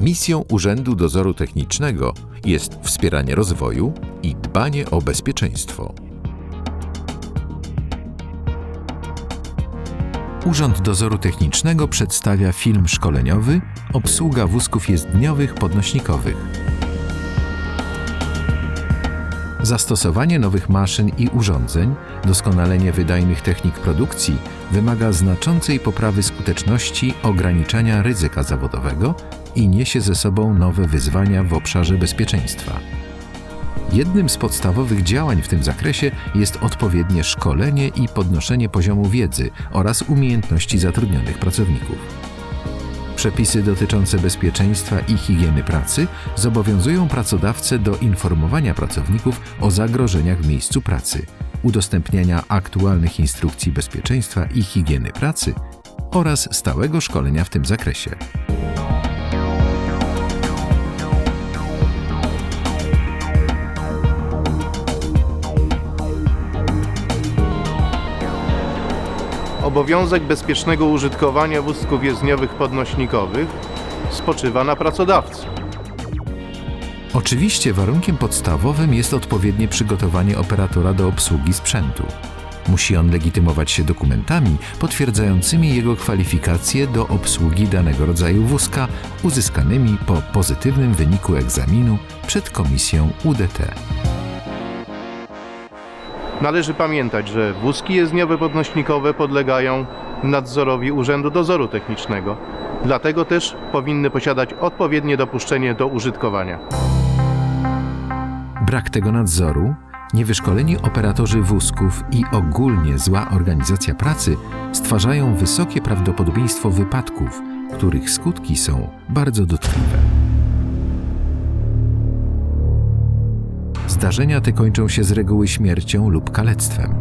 Misją Urzędu Dozoru Technicznego jest wspieranie rozwoju i dbanie o bezpieczeństwo. Urząd Dozoru Technicznego przedstawia film szkoleniowy Obsługa wózków jezdniowych podnośnikowych. Zastosowanie nowych maszyn i urządzeń, doskonalenie wydajnych technik produkcji wymaga znaczącej poprawy skuteczności ograniczania ryzyka zawodowego i niesie ze sobą nowe wyzwania w obszarze bezpieczeństwa. Jednym z podstawowych działań w tym zakresie jest odpowiednie szkolenie i podnoszenie poziomu wiedzy oraz umiejętności zatrudnionych pracowników. Przepisy dotyczące bezpieczeństwa i higieny pracy zobowiązują pracodawcę do informowania pracowników o zagrożeniach w miejscu pracy, udostępniania aktualnych instrukcji bezpieczeństwa i higieny pracy oraz stałego szkolenia w tym zakresie. Obowiązek bezpiecznego użytkowania wózków jezdniowych podnośnikowych spoczywa na pracodawcy. Oczywiście warunkiem podstawowym jest odpowiednie przygotowanie operatora do obsługi sprzętu. Musi on legitymować się dokumentami potwierdzającymi jego kwalifikacje do obsługi danego rodzaju wózka, uzyskanymi po pozytywnym wyniku egzaminu przed komisją UDT. Należy pamiętać, że wózki jezdniowe podnośnikowe podlegają nadzorowi Urzędu Dozoru Technicznego. Dlatego też powinny posiadać odpowiednie dopuszczenie do użytkowania. Brak tego nadzoru, niewyszkoleni operatorzy wózków i ogólnie zła organizacja pracy stwarzają wysokie prawdopodobieństwo wypadków, których skutki są bardzo dotkliwe. Zdarzenia te kończą się z reguły śmiercią lub kalectwem.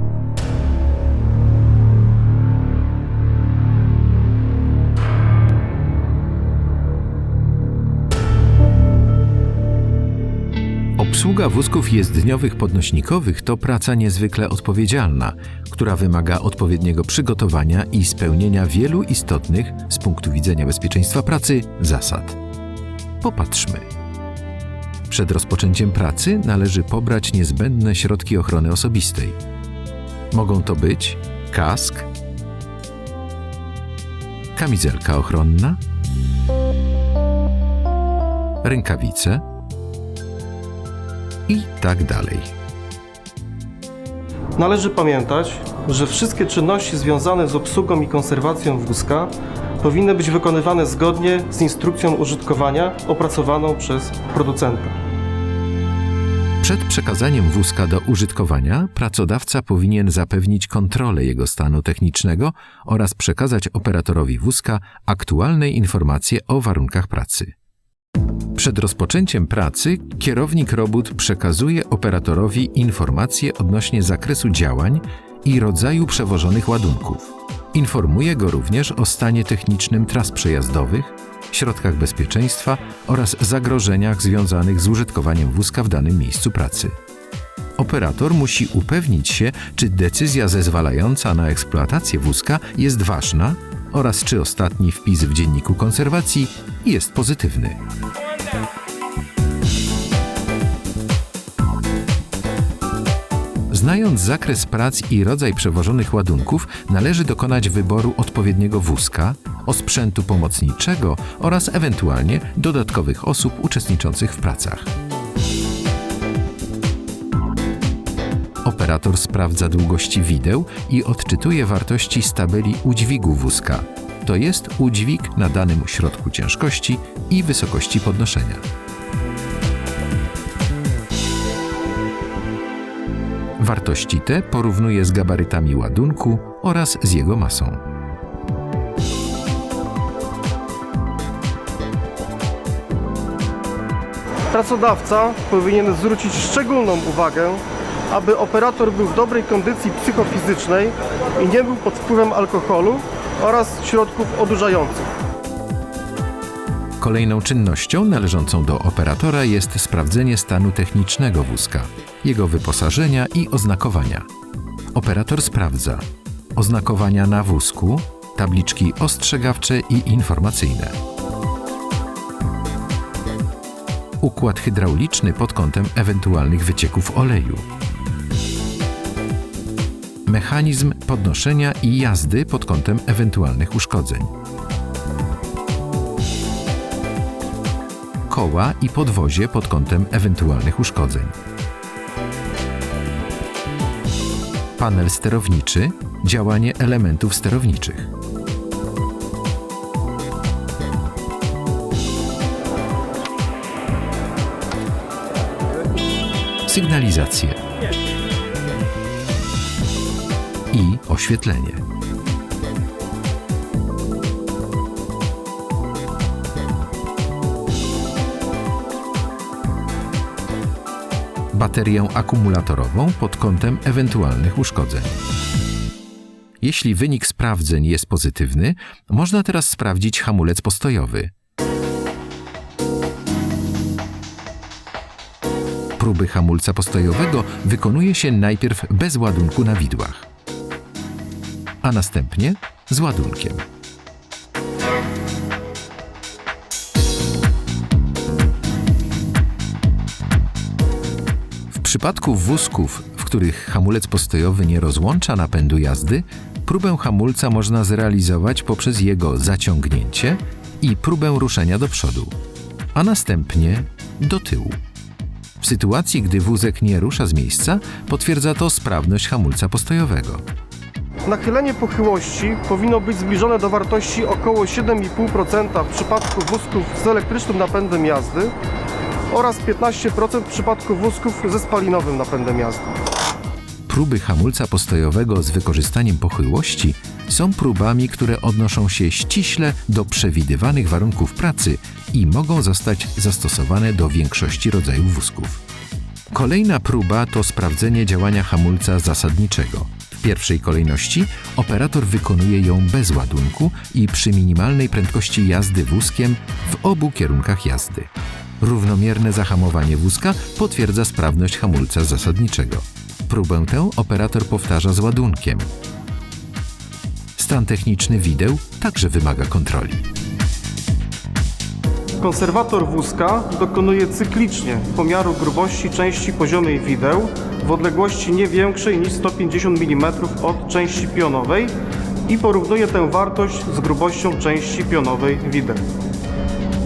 Obsługa wózków jezdniowych podnośnikowych to praca niezwykle odpowiedzialna, która wymaga odpowiedniego przygotowania i spełnienia wielu istotnych z punktu widzenia bezpieczeństwa pracy zasad. Popatrzmy. Przed rozpoczęciem pracy należy pobrać niezbędne środki ochrony osobistej. Mogą to być kask, kamizelka ochronna, rękawice i tak dalej. Należy pamiętać, że wszystkie czynności związane z obsługą i konserwacją wózka powinny być wykonywane zgodnie z instrukcją użytkowania opracowaną przez producenta. Przed przekazaniem wózka do użytkowania pracodawca powinien zapewnić kontrolę jego stanu technicznego oraz przekazać operatorowi wózka aktualne informacje o warunkach pracy. Przed rozpoczęciem pracy kierownik robót przekazuje operatorowi informacje odnośnie zakresu działań i rodzaju przewożonych ładunków. Informuje go również o stanie technicznym tras przejazdowych, środkach bezpieczeństwa oraz zagrożeniach związanych z użytkowaniem wózka w danym miejscu pracy. Operator musi upewnić się, czy decyzja zezwalająca na eksploatację wózka jest ważna oraz czy ostatni wpis w dzienniku konserwacji jest pozytywny. Znając zakres prac i rodzaj przewożonych ładunków, należy dokonać wyboru odpowiedniego wózka, osprzętu pomocniczego oraz ewentualnie dodatkowych osób uczestniczących w pracach. Operator sprawdza długości wideł i odczytuje wartości z tabeli udźwigu wózka, to jest udźwig na danym środku ciężkości i wysokości podnoszenia. Wartości te porównuje z gabarytami ładunku oraz z jego masą. Pracodawca powinien zwrócić szczególną uwagę, aby operator był w dobrej kondycji psychofizycznej i nie był pod wpływem alkoholu oraz środków odurzających. Kolejną czynnością należącą do operatora jest sprawdzenie stanu technicznego wózka, jego wyposażenia i oznakowania. Operator sprawdza oznakowania na wózku, tabliczki ostrzegawcze i informacyjne. układ hydrauliczny pod kątem ewentualnych wycieków oleju, mechanizm podnoszenia i jazdy pod kątem ewentualnych uszkodzeń, koła i podwozie pod kątem ewentualnych uszkodzeń. Panel sterowniczy, działanie elementów sterowniczych. Sygnalizację i oświetlenie. Baterię akumulatorową pod kątem ewentualnych uszkodzeń. Jeśli wynik sprawdzeń jest pozytywny, można teraz sprawdzić hamulec postojowy. Próby hamulca postojowego wykonuje się najpierw bez ładunku na widłach, a następnie z ładunkiem. Przypadku wózków, w których hamulec postojowy nie rozłącza napędu jazdy, próbę hamulca można zrealizować poprzez jego zaciągnięcie i próbę ruszenia do przodu, a następnie do tyłu. W sytuacji, gdy wózek nie rusza z miejsca, potwierdza to sprawność hamulca postojowego. Nachylenie pochyłości powinno być zbliżone do wartości około 7,5% w przypadku wózków z elektrycznym napędem jazdy oraz 15% w przypadku wózków ze spalinowym napędem jazdy. Próby hamulca postojowego z wykorzystaniem pochyłości są próbami, które odnoszą się ściśle do przewidywanych warunków pracy i mogą zostać zastosowane do większości rodzajów wózków. Kolejna próba to sprawdzenie działania hamulca zasadniczego. W pierwszej kolejności operator wykonuje ją bez ładunku i przy minimalnej prędkości jazdy wózkiem w obu kierunkach jazdy. Równomierne zahamowanie wózka potwierdza sprawność hamulca zasadniczego. Próbę tę operator powtarza z ładunkiem. Stan techniczny wideł także wymaga kontroli. Konserwator wózka dokonuje cyklicznie pomiaru grubości części poziomej wideł w odległości nie większej niż 150 mm od części pionowej i porównuje tę wartość z grubością części pionowej wideł.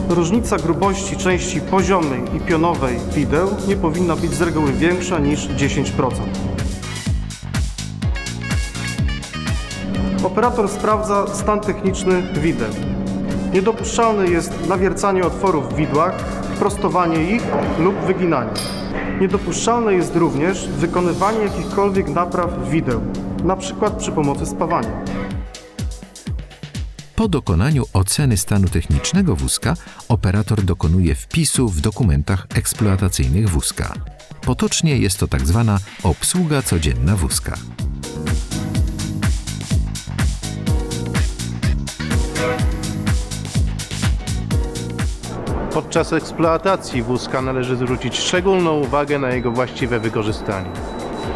Różnica grubości części poziomej i pionowej wideł nie powinna być z reguły większa niż 10%. Operator sprawdza stan techniczny wideł. Niedopuszczalne jest nawiercanie otworów w widłach, prostowanie ich lub wyginanie. Niedopuszczalne jest również wykonywanie jakichkolwiek napraw wideł, np. przy pomocy spawania. Po dokonaniu oceny stanu technicznego wózka, operator dokonuje wpisu w dokumentach eksploatacyjnych wózka. Potocznie jest to tak zwana obsługa codzienna wózka. Podczas eksploatacji wózka należy zwrócić szczególną uwagę na jego właściwe wykorzystanie.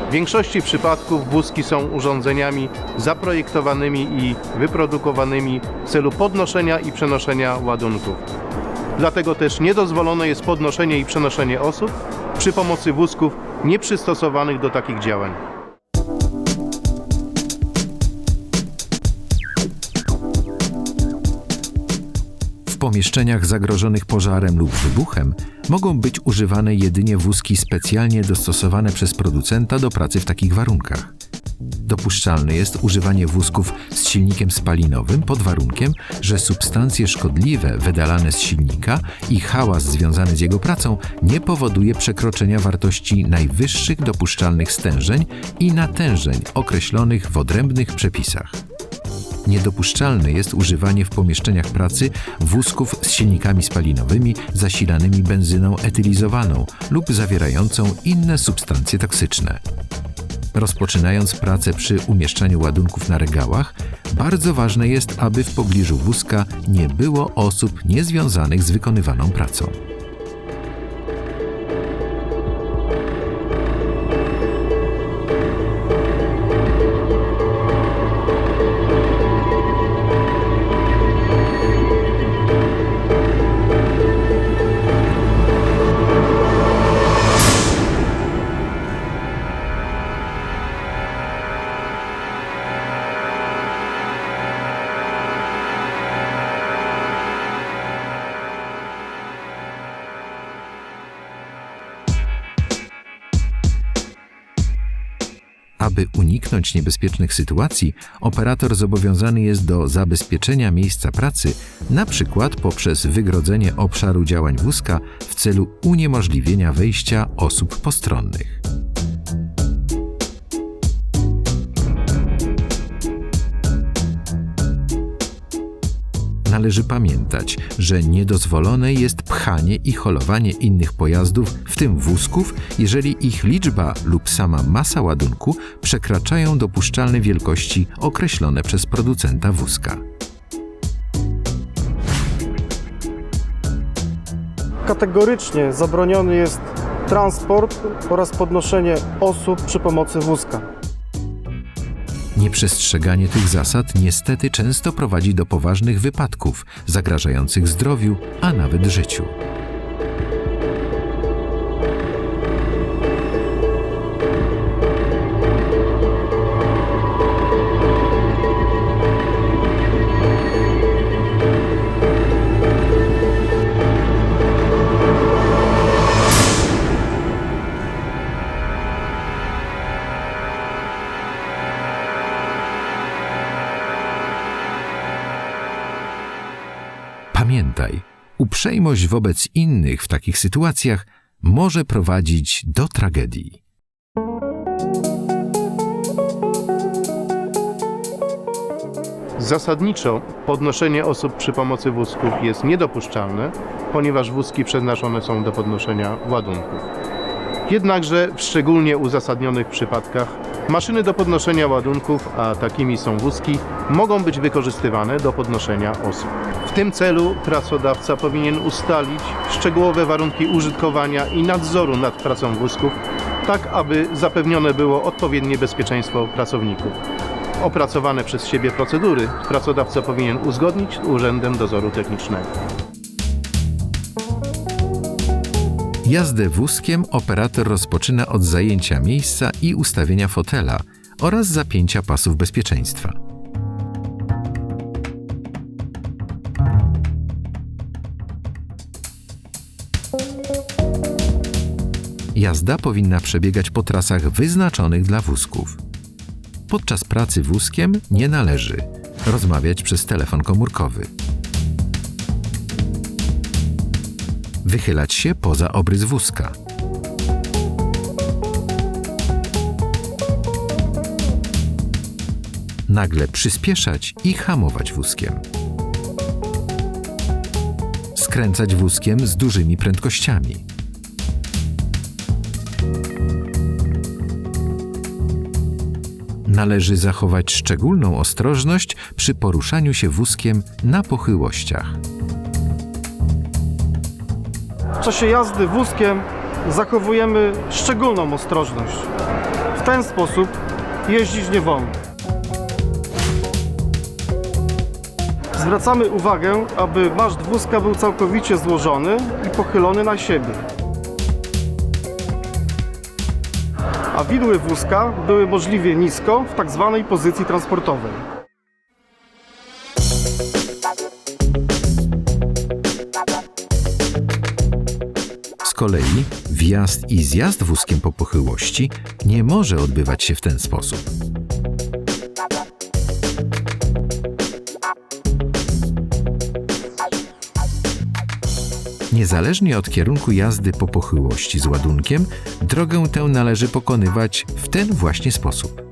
W większości przypadków wózki są urządzeniami zaprojektowanymi i wyprodukowanymi w celu podnoszenia i przenoszenia ładunków. Dlatego też niedozwolone jest podnoszenie i przenoszenie osób przy pomocy wózków nieprzystosowanych do takich działań. W pomieszczeniach zagrożonych pożarem lub wybuchem mogą być używane jedynie wózki specjalnie dostosowane przez producenta do pracy w takich warunkach. Dopuszczalne jest używanie wózków z silnikiem spalinowym pod warunkiem, że substancje szkodliwe wydalane z silnika i hałas związany z jego pracą nie powoduje przekroczenia wartości najwyższych dopuszczalnych stężeń i natężeń określonych w odrębnych przepisach. Niedopuszczalne jest używanie w pomieszczeniach pracy wózków z silnikami spalinowymi zasilanymi benzyną etylizowaną lub zawierającą inne substancje toksyczne. Rozpoczynając pracę przy umieszczaniu ładunków na regałach, bardzo ważne jest, aby w pobliżu wózka nie było osób niezwiązanych z wykonywaną pracą. Uniknąć niebezpiecznych sytuacji, operator zobowiązany jest do zabezpieczenia miejsca pracy, na przykład poprzez wygrodzenie obszaru działań wózka w celu uniemożliwienia wejścia osób postronnych. Należy pamiętać, że niedozwolone jest pchanie i holowanie innych pojazdów, w tym wózków, jeżeli ich liczba lub sama masa ładunku przekraczają dopuszczalne wielkości określone przez producenta wózka. Kategorycznie zabroniony jest transport oraz podnoszenie osób przy pomocy wózka. Nieprzestrzeganie tych zasad niestety często prowadzi do poważnych wypadków zagrażających zdrowiu, a nawet życiu. Uprzejmość wobec innych w takich sytuacjach może prowadzić do tragedii. Zasadniczo podnoszenie osób przy pomocy wózków jest niedopuszczalne, ponieważ wózki przeznaczone są do podnoszenia ładunków. Jednakże w szczególnie uzasadnionych przypadkach maszyny do podnoszenia ładunków, a takimi są wózki, mogą być wykorzystywane do podnoszenia osób. W tym celu pracodawca powinien ustalić szczegółowe warunki użytkowania i nadzoru nad pracą wózków, tak aby zapewnione było odpowiednie bezpieczeństwo pracowników. Opracowane przez siebie procedury pracodawca powinien uzgodnić z Urzędem Dozoru Technicznego. Jazdę wózkiem operator rozpoczyna od zajęcia miejsca i ustawienia fotela oraz zapięcia pasów bezpieczeństwa. Jazda powinna przebiegać po trasach wyznaczonych dla wózków. Podczas pracy wózkiem nie należy rozmawiać przez telefon komórkowy. Wychylać się poza obrys wózka. Nagle przyspieszać i hamować wózkiem. Skręcać wózkiem z dużymi prędkościami. Należy zachować szczególną ostrożność przy poruszaniu się wózkiem na pochyłościach. Czasie jazdy wózkiem zachowujemy szczególną ostrożność. W ten sposób jeździć nie wolno. Zwracamy uwagę, aby maszt wózka był całkowicie złożony i pochylony na siebie. A widły wózka były możliwie nisko w tak zwanej pozycji transportowej. Kolei wjazd i zjazd wózkiem po pochyłości nie może odbywać się w ten sposób. Niezależnie od kierunku jazdy po pochyłości z ładunkiem, drogę tę należy pokonywać w ten właśnie sposób.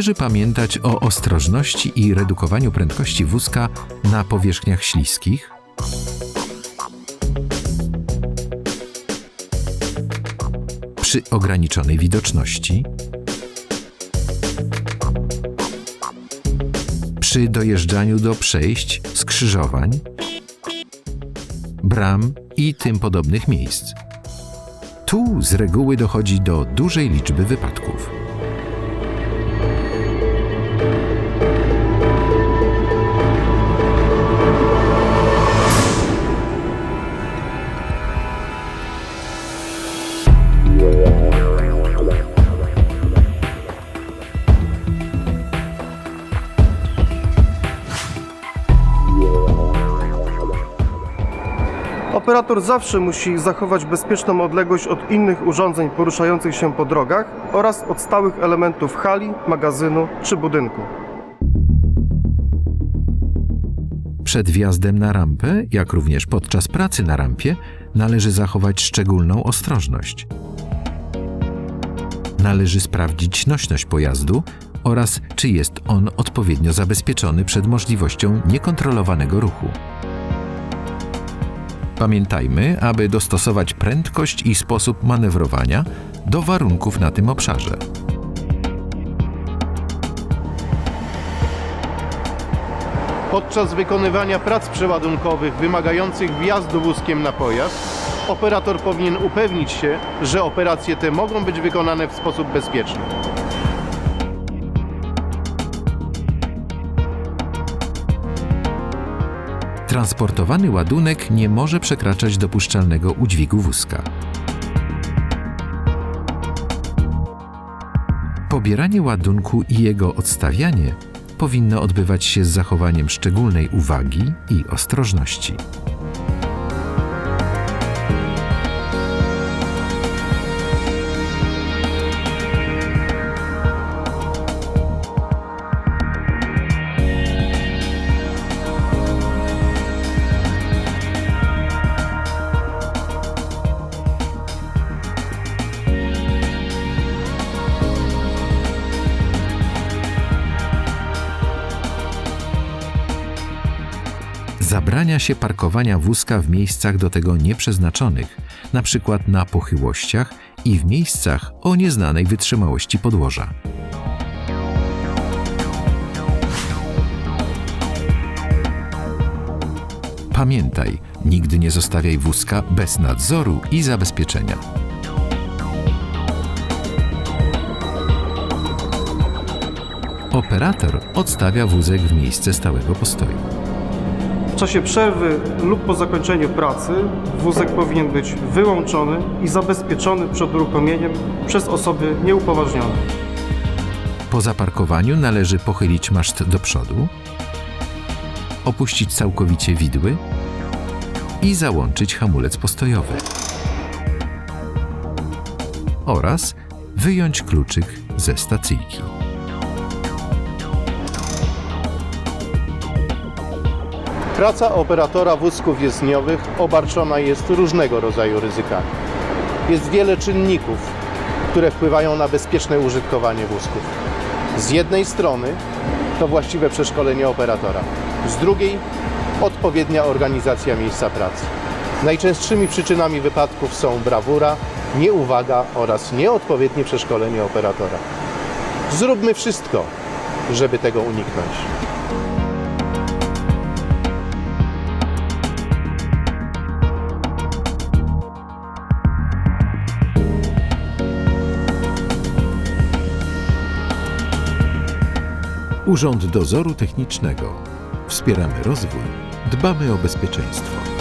Należy pamiętać o ostrożności i redukowaniu prędkości wózka na powierzchniach śliskich, przy ograniczonej widoczności, przy dojeżdżaniu do przejść, skrzyżowań, bram i tym podobnych miejsc. Tu z reguły dochodzi do dużej liczby wypadków. Operator zawsze musi zachować bezpieczną odległość od innych urządzeń poruszających się po drogach oraz od stałych elementów hali, magazynu czy budynku. Przed wjazdem na rampę, jak również podczas pracy na rampie, należy zachować szczególną ostrożność. Należy sprawdzić nośność pojazdu oraz czy jest on odpowiednio zabezpieczony przed możliwością niekontrolowanego ruchu. Pamiętajmy, aby dostosować prędkość i sposób manewrowania do warunków na tym obszarze. Podczas wykonywania prac przeładunkowych wymagających wjazdu wózkiem na pojazd, operator powinien upewnić się, że operacje te mogą być wykonane w sposób bezpieczny. Transportowany ładunek nie może przekraczać dopuszczalnego udźwigu wózka. Pobieranie ładunku i jego odstawianie powinno odbywać się z zachowaniem szczególnej uwagi i ostrożności. Zabrania się parkowania wózka w miejscach do tego nieprzeznaczonych, np. na pochyłościach i w miejscach o nieznanej wytrzymałości podłoża. Pamiętaj, nigdy nie zostawiaj wózka bez nadzoru i zabezpieczenia. Operator odstawia wózek w miejsce stałego postoju. Czasie przerwy lub po zakończeniu pracy wózek powinien być wyłączony i zabezpieczony przed uruchomieniem przez osoby nieupoważnione. Po zaparkowaniu należy pochylić maszt do przodu, opuścić całkowicie widły i załączyć hamulec postojowy. Oraz wyjąć kluczyk ze stacyjki. Praca operatora wózków jezdniowych obarczona jest różnego rodzaju ryzykami. Jest wiele czynników, które wpływają na bezpieczne użytkowanie wózków. Z jednej strony to właściwe przeszkolenie operatora, z drugiej odpowiednia organizacja miejsca pracy. Najczęstszymi przyczynami wypadków są brawura, nieuwaga oraz nieodpowiednie przeszkolenie operatora. Zróbmy wszystko, żeby tego uniknąć. Urząd Dozoru Technicznego. Wspieramy rozwój, dbamy o bezpieczeństwo.